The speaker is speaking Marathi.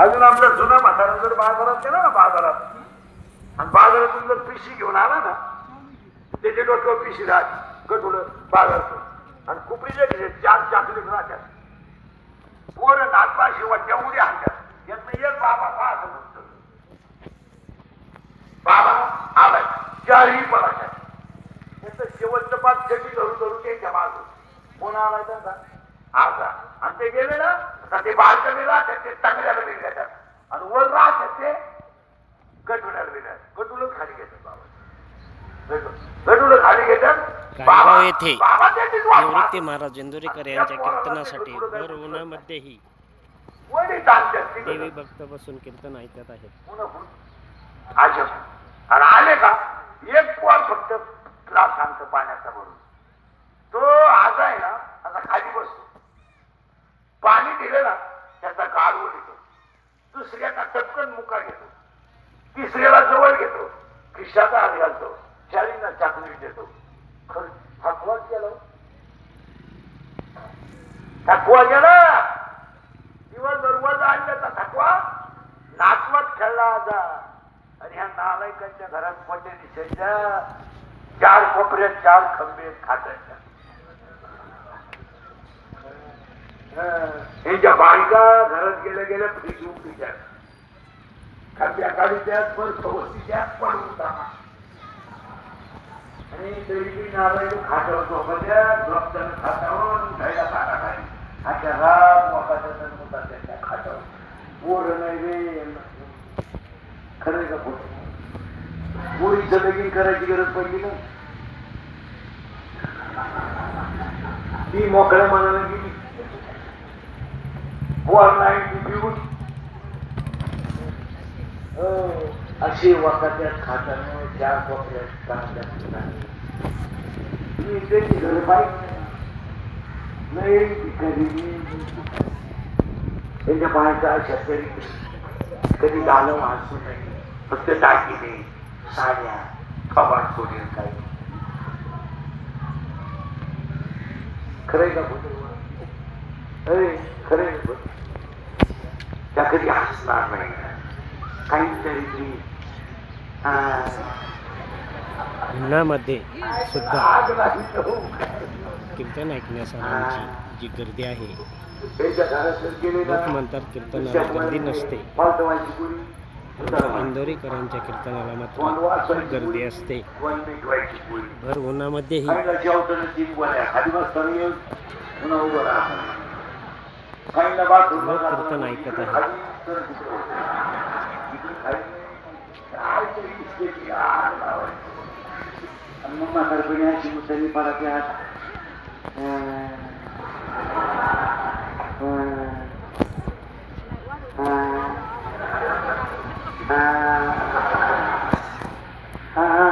अजून आपल्या जुना म्हातारा जर बाजारात गेला ना बाजारात. आणि बाजारातून जर पिशी घेऊन आला ना त्याचे डोक्यावर पिशी राहते कटुलं बाजारातून आणि कुपरीच्या घे चार चाकलेट राहतात. पोर नागपा शेवटच्या उड्या आणतात यातनं एक बाबा पाहत म्हणतो बाबा आलाय चारही पडायच्या त्याचं शेवटचं पाच छटी धरून धरून त्यांच्या बाजू कोण आलाय त्यांचा? आणि ते गेले ना ते बालकडी राहतात ते चांगल्याला बी घेतात. आणि वर राहतात ते कटुण्याला बी घेतात. कटुलच खाली घेतात बाबा. खाली येथे निवृत्ती. महाराज इंदोरीकर यांच्या कीर्तनासाठी भर उन्हामध्येही. देवी भक्त बसून कीर्तन ऐकत आहेत. आले का? एक फक्त सांगतो पाण्याचा भरून तो आज आहे ना आता खाली बसतो पाणी दिलं ना त्याचा गाडवं येतो दुसऱ्याचा टपकन मुका घेतो तिसऱ्याला जवळ घेतो. खिशाचा हात घालतो. चारींना चाकरी देतो. खरं थकवाच गेला हो. थकवा गेला. दिवसभर वर आणल्याचा थकवा. नाचवत खेळला आजा आणि ह्या नालायकांच्या घरात पटे दिसायच्या चार कोपऱ्यात चार खंबे खाटायच्या. यांच्या बायका घरात गेल्या गेल्या फ्रीज उठीच्या त्यात पण होता आणि तरी खाटावर झोपताना खाटावर खाटा खाली. रात मोकाच्या तर खाटावर. पोर नाही रे खरं का पोट पोरीचं लगीन करायची गरज पडली ना? ती मोकळ्या मनाला गेली. पोर नाही ती हो. अशी वाकाच्या खाताना चार कोपऱ्यात कांद्यात मी त्याची घर पाहिजे नाही ती कधी त्यांच्या पायाचा शेतकरी कधी गाणं वाचू नाही फक्त दागिने साड्या कबाड सोडेल काही. खरंय का बोल? अरे खरंय त्या कधी हसणार नाही. काहीतरी सुद्धा हो. कीर्तन ऐकण्यासाठी जी गर्दी आहे लोक म्हणतात कीर्तनाला गर्दी नसते. इंदोरीकरांच्या कीर्तनाला मात्र खूप गर्दी असते. भर उन्हामध्येही लोक कीर्तन ऐकत आहे. Memakan punya si musani pada pihak Ah, ah, ah.